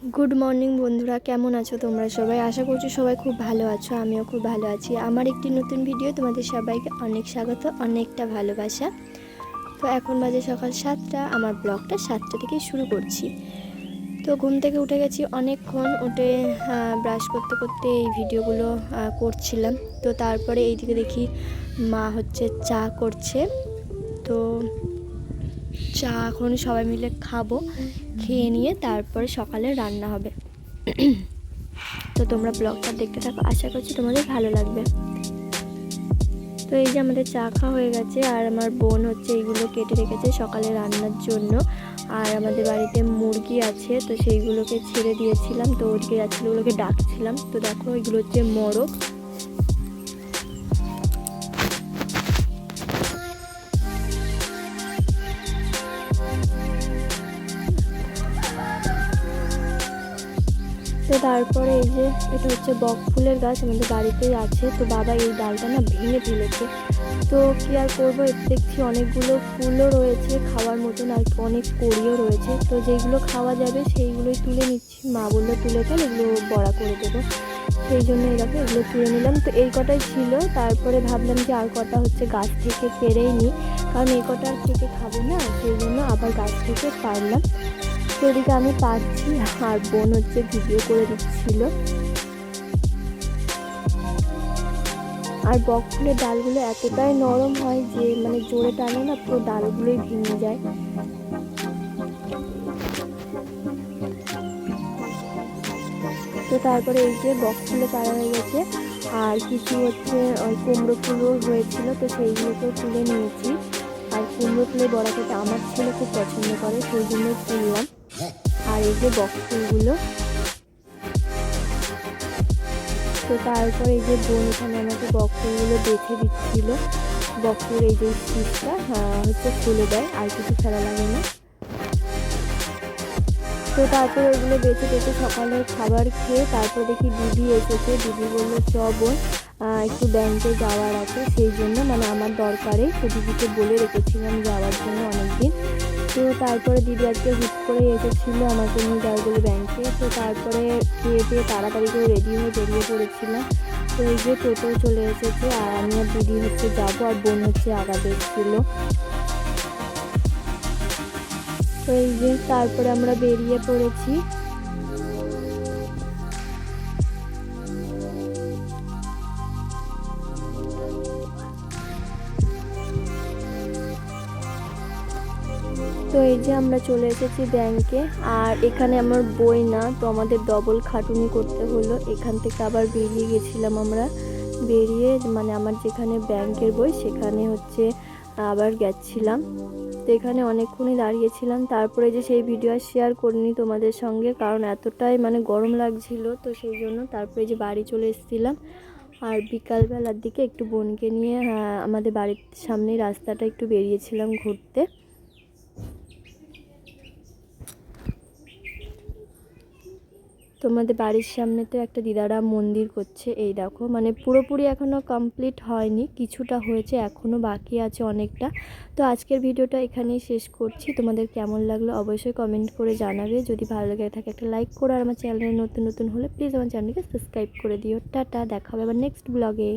Good morning বন্ধুরা। কেমন আছো তোমরা সবাই? আশা করছি সবাই খুব ভালো আছো, আমিও খুব ভালো আছি। আমার একটি নতুন ভিডিও তোমাদের সবাইকে অনেক স্বাগত, অনেকটা ভালোবাসা। তো এখন বাজে সকাল সাতটা, আমার ব্লগটা সাতটা থেকে শুরু করছি। তো ঘুম থেকে উঠে গেছি, অনেকক্ষণ উঠে ব্রাশ করতে করতে এই ভিডিওগুলো করছিলাম। তো তারপরে এইদিকে দেখি মা হচ্ছে চা করছে। তো চা এখন সবাই মিলে খাব, খেয়ে নিয়ে তারপরে সকালে রান্না হবে। তো তোমরা ব্লগটা দেখতে থাকো, আশা করছি তোমাদের ভালো লাগবে। তো এই যে আমাদের চা খাওয়া হয়ে গেছে, আর আমার বোন হচ্ছে এইগুলো কেটে রেখেছে সকালে রান্নার জন্য। আর আমাদের বাড়িতে মুরগি আছে, তো সেইগুলোকে ছেড়ে দিয়েছিলাম, তো ওদিকে যাচ্ছিল, ওগুলোকে ডাকছিলাম। তো দেখো, এগুলো হচ্ছে মোরগ। তো তারপরে এই যে এটা হচ্ছে বক ফুলের গাছ আমাদের বাড়িতেই আছে। তো বাবা এই ডালটা না ভেঙে ফেলেছে। তো কি আর করব? দেখছি অনেকগুলো ফুলও রয়েছে খাওয়ার মতন আর অনেক কড়িও রয়েছে। তো যেগুলো খাওয়া যাবে সেইগুলোই তুলে নিচ্ছি। মা বলল, তুলে ফেল, এগুলো বড়া করে দেবো। সেই জন্য এরকম এগুলো তুলে নিলাম। তো এই কটাই ছিল। তারপরে ভাবলাম যে আর কটা হচ্ছে গাছ থেকে পেরেই নিই। কারণ এই কটা আর থেকে খাব না, সেই জন্য আবার গাছ থেকে পারলাম। তো আমি পাচ্ছি, আর বোন হচ্ছে ভিডিও করে দিচ্ছিল। আর বক ফুলের ডালগুলো এতটাই নরম হয় যে মানে জোরে টানে না, পুরো ডালগুলোই ভেঙে যায়। তো তারপরে এই যে বক ফুলে পাড়া হয়ে গেছে, আর কিছু হচ্ছে ওই কুমড়ো ফুলও হয়েছিল, তো সেইগুলোকেও তুলে নিয়েছি। আর কুমড়ো ফুলের বড়া খেতে আমার ছেলে খুব পছন্দ করে, সেই জন্য তুললাম আর এই যে বক ফুলগুলো। তো তারপর এই যে বোন এখানে আমাকে বক্সগুলো বেছে দিচ্ছিল। বক ফুল এই যে শীতটা হচ্ছে খুলে দেয়, আর কিছু ফেলা লাগে না। তো তারপর ওগুলো বেছে বেছে সকালে খাবার খেয়ে তারপর দেখি দিদি এসেছে। দিদি বলল, চ বোন। একটু ব্যাংকে যাওয়ার আছে, সেই জন্য মানে আমার দরকারে তো দিদিকে বলে রেখেছিলাম যাওয়ার জন্য অনেকদিন। তো তারপরে দিদি আজকে হুট করে এসেছিল আমাকে নিয়ে যাবে বলে ব্যাংকে, তো তারপরে খেয়ে দিয়ে তাড়াতাড়ি করে রেডি হয়ে বেরিয়ে পড়েছিলাম। তো এই যে টোটো চলে এসেছে, আর আমি আর দিদি হচ্ছে যাব, আর বোন হচ্ছে আগাতে এসেছিল। তো এই যে তারপরে আমরা বেরিয়ে পড়েছি। তো এই যে আমরা চলে এসেছি ব্যাংকে, আর এখানে আমার বই না, তো আমাদের ডবল খাটুনি করতে হলো। এখান থেকে আবার বেরিয়ে গেছিলাম আমরা। বেরিয়ে মানে আমার যেখানে ব্যাংকের বই, সেখানে হচ্ছে আবার গেছিলাম। তো এখানে অনেকক্ষণই দাঁড়িয়েছিলাম। তারপরে যে সেই ভিডিও শেয়ার করিনি তোমাদের সঙ্গে, কারণ এতটাই মানে গরম লাগছিল, তো সেই জন্য তারপরে যে বাড়ি চলে এসেছিলাম। আর বিকালবেলার দিকে একটু বোনকে নিয়ে আমাদের বাড়ির সামনে রাস্তাটা একটু বেরিয়েছিলাম ঘুরতে। তোমাদের বাড়ির সামনে তো একটা দিদারা মন্দির করছে, এই দেখো। মানে পুরোপুরি এখনও কমপ্লিট হয়নি, কিছুটা হয়েছে এখনও বাকি আছে অনেকটা। তো আজকের ভিডিওটা এখানেই শেষ করছি। তোমাদের কেমন লাগল অবশ্যই কমেন্ট করে জানাবে। যদি ভালো লাগে থাকে একটা লাইক করো, আর আমার চ্যানেলে নতুন নতুন হলে প্লিজ আমার চ্যানেলকে সাবস্ক্রাইব করে দিও। টাটা, দেখা হবে আবার নেক্সট ব্লগে